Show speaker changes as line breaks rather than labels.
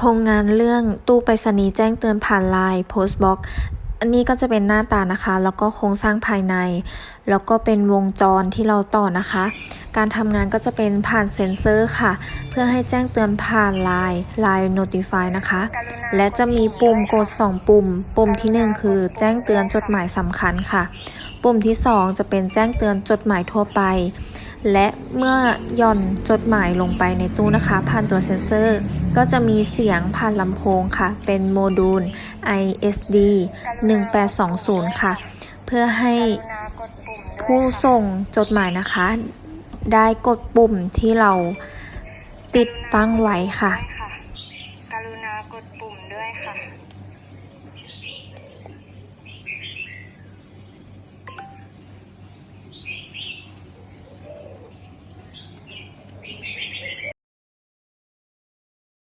โครงงานเรื่องตู้ไปรษณีย์แจ้งเตือนผ่านไลน์โพสต์บ็อกอันนี้ก็จะเป็นหน้าตานะคะ แล้วก็โครงสร้างภายใน แล้วก็เป็นวงจรที่เราต่อนะคะ การทำงานก็จะเป็นผ่านเซ็นเซอร์ค่ะ เพื่อให้แจ้งเตือนผ่านไลน์ไลน์ notify นะคะ และจะมีปุ่มกด 2 ปุ่ม ปุ่มทีหนึ่1 คือแจ้งเตือนจดหมายสำคัญค่ะ ปุ่มที่ 2 จะเป็นแจ้งเตือนจดหมายทั่วไป และเมื่หย่อนจดหมายลงไปในตู้นะคะ ผ่านตัวเซ็นเซอร์ ก็จะมีเสียงผ่านลำโพงค่ะ เป็นโมดูล ISD 1820 ค่ะ เพื่อให้ผู้ส่งจดหมายนะคะ ได้กดปุ่มที่เราติดตั้งไว้ค่ะ
กรุณากดปุ่มด้วยค่ะ